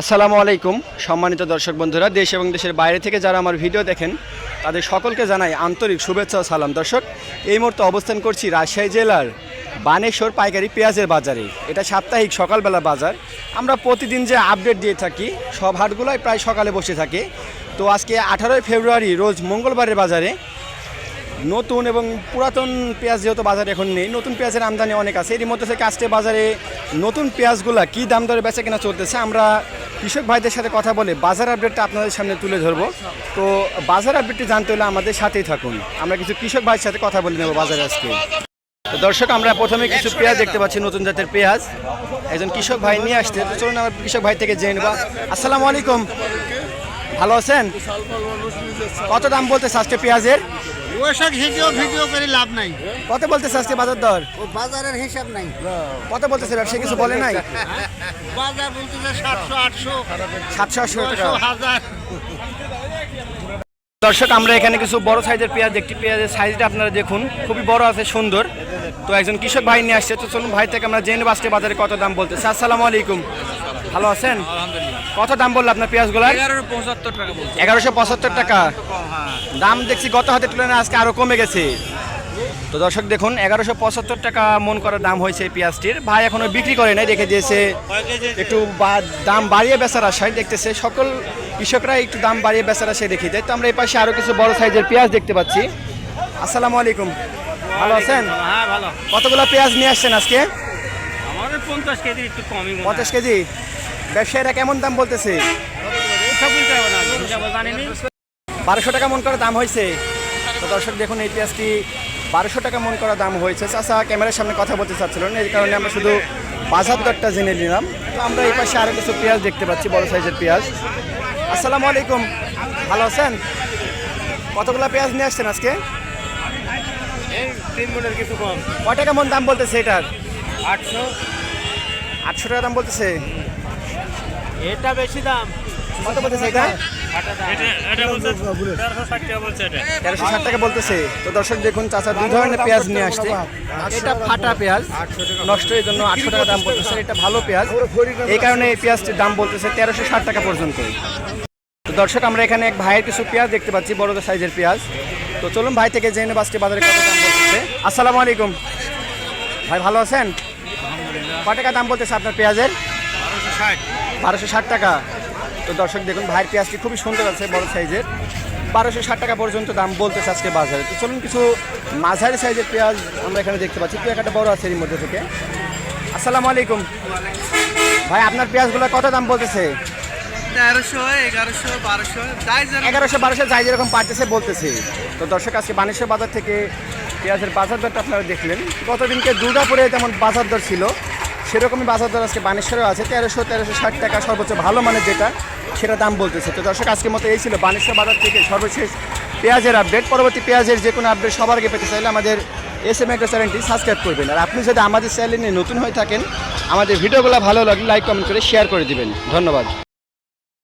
আসসালামু আলাইকুম, সম্মানিত দর্শক বন্ধুরা, দেশ এবং দেশের বাইরে থেকে যারা আমার ভিডিও দেখেন, তাদের সকলকে জানাই আন্তরিক শুভেচ্ছা ও সালাম। দর্শক, এই মুহূর্তে অবস্থান করছি রাজশাহী জেলার বানেশ্বর পাইকারি পেঁয়াজের বাজারে। এটা সাপ্তাহিক সকালবেলা বাজার। আমরা প্রতিদিন যে আপডেট দিয়ে থাকি, সব হাটগুলোই প্রায় সকালে বসে থাকে। তো আজকে আঠারোই ফেব্রুয়ারি, রোজ মঙ্গলবারের বাজারে। নতুন এবং পুরাতন পেঁয়াজ যেহেতু বাজারে এখন নেই, নতুন পেঁয়াজের আমদানি অনেক আছে। এর মধ্যে থেকে আজকে বাজারে নতুন পেঁয়াজগুলা কী দাম দরে বেচা কেনা চলতেছে, আমরা কৃষক ভাইদের সাথে কথা বলে বাজার আপডেটটা আপনাদের সামনে তুলে ধরবো। তো বাজার আপডেটটি জানতে হলে আমাদের সাথেই থাকুন। আমরা কিছু কৃষক ভাইয়ের সাথে কথা বলে নেব বাজারে আজকে। তো দর্শক, আমরা প্রথমে কিছু পেঁয়াজ দেখতে পাচ্ছি, নতুন জাতের পেঁয়াজ। একজন কৃষক ভাই নিয়ে আসতে তো চলুন আমরা কৃষক ভাই থেকে জেনে নেবা। আসসালামু আলাইকুম। ভালো আছেন? কত দাম বলতেছে আজকে পেঁয়াজের? ওইসব ভিডিও ভিডিও করে লাভ নাই। কত বলতেছে আজকে বাজার দর? বাজারের হিসাব নাই। কত বলতেছে ব্যবসায়ী কিছু বলে নাই? বাজার বলতেছে সাতশো আটশো। সাতশো আটশো হাজার। দর্শক আমরা এখানে কিছু বড় সাইজের পেঁয়াজ দেখছি পেঁয়াজের সাইজটা আপনারা দেখুন। খুবই বড় আছে সুন্দর। তো একজন কৃষক ভাই নিয়ে আসছে। তো চলুন ভাই থেকে আমরা জেনে বাসতে বাজারে কত দাম বলতেছে। আসসালামু আলাইকুম। ভালো আছেন? কত দাম বলল আপনার বলছে। এগারোশো পঁচাত্তর টাকা। হ্যাঁ। দাম দেখছি গত হাতে তুলনায় আজকে আরও কমে গেছে। তো দর্শক দেখুন এগারোশো পঁচাত্তর টাকা মন করা দাম হয়েছে পেঁয়াজটির। ভাই এখনও বিক্রি করে নাই রেখে দিয়েছে। একটু দাম বাড়িয়ে বেচার আশায় দেখতেছে। সকল কৃষকরা একটু দাম বাড়িয়ে বেচার আশায় রেখে দেয়। তো আমরা এই পাশে আরও কিছু বড় সাইজের পেঁয়াজ দেখতে পাচ্ছি। আসসালামু আলাইকুম। ভালো আছেন? হ্যাঁ ভালো। কতগুলো পেঁয়াজ নিয়ে আসছেন আজকে? পঞ্চাশ কেজি? ব্যবসায়ীরা কেমন দাম বলতেছে? বারোশো টাকা মন করা দাম হয়েছে। তো দর্শক দেখুন এই পেঁয়াজটি বারোশো টাকা মন করা দাম হয়েছে। চাষা ক্যামেরার সামনে কথা বলতে চাচ্ছিল না এই কারণে আমরা শুধু বাজার দরটা জেনে নিলাম। তো আমরা এই পাশে আরও কিছু পেঁয়াজ দেখতে পাচ্ছি বড় সাইজের পেঁয়াজ। আসসালামু আলাইকুম। ভালো আছেন? কতগুলো পেঁয়াজ নিয়ে আসছেন আজকে? তিন মনের কিছু কম টাকা মন দাম বলতেছে এটার? আটশো। আটশো টাকা দাম বলতেছে? এটা বেশি দাম। কত বলতেছে এটা? তেরোশো ষাট টাকা বলতেছে। তো দর্শক দেখুন চাচা দুই ধরনের পেঁয়াজ নিয়ে আসছে। এটা ফাটা পেঁয়াজ। নষ্ট এর জন্য আটশো টাকা দাম বলতেছে এটা ভালো পেঁয়াজ। এই কারণে এই পেঁয়াজটির দাম বলতেছে তেরোশো ষাট টাকা পর্যন্ত। তো দর্শক আমরা এখানে এক ভাইয়ের কিছু পেঁয়াজ দেখতে পাচ্ছি বড় সাইজের পেঁয়াজ। তো চলুন ভাই থেকে জেনে বাসটি বাজারে কত দাম বলতেছে। আসসালামু আলাইকুম। ভাই ভালো আছেন? কত টাকা দাম বলতেছে আপনার পেঁয়াজের? ষাট। বারোশো ষাট টাকা। তো দর্শক দেখুন ভাইয়ের পেঁয়াজটি খুবই সুন্দর আছে বড় সাইজের। বারোশো ষাট টাকা পর্যন্ত দাম বলতেছে আজকে বাজারে। তো চলুন কিছু মাঝারি সাইজের পেঁয়াজ আমরা এখানে দেখতে পাচ্ছি। পেঁয়াজটা বড় আছে এর মধ্যে থেকে। আসসালামু আলাইকুম। ভাই আপনার পেঁয়াজগুলো কত দাম বলতেছে? এগারোশো বারোশো যাই যেরকম পারতেছে বলতেছে। তো দর্শক আজকে বানেশ্বর বাজার থেকে পেঁয়াজের বাজার দরটা আপনারা দেখলেন। গতদিনকে দুর্গাপুরে যেমন বাজার দর ছিল সেরকমই বাজার দর আজকে বানেশ্বরেও আছে। তেরোশো তেরোশো ষাট টাকা সর্বোচ্চ ভালো মানে যেটা, সেটা দাম বলতেছে। তো দর্শক, আজকের মতো এই ছিল বানেশ্বর বাজার থেকে সর্বশেষ পেঁয়াজের আপডেট। পরবর্তী পেঁয়াজের যে কোনো আপডেট সবার আগে পেতে চাইলে আমাদের এস এম একটা চ্যানেলটি সাবস্ক্রাইব করবেন। আর আপনি যদি আমাদের চ্যানেলে নতুন হয়ে থাকেন, আমাদের ভিডিওগুলো ভালো লাগলে লাইক, কমেন্ট করে শেয়ার করে দিবেন। ধন্যবাদ।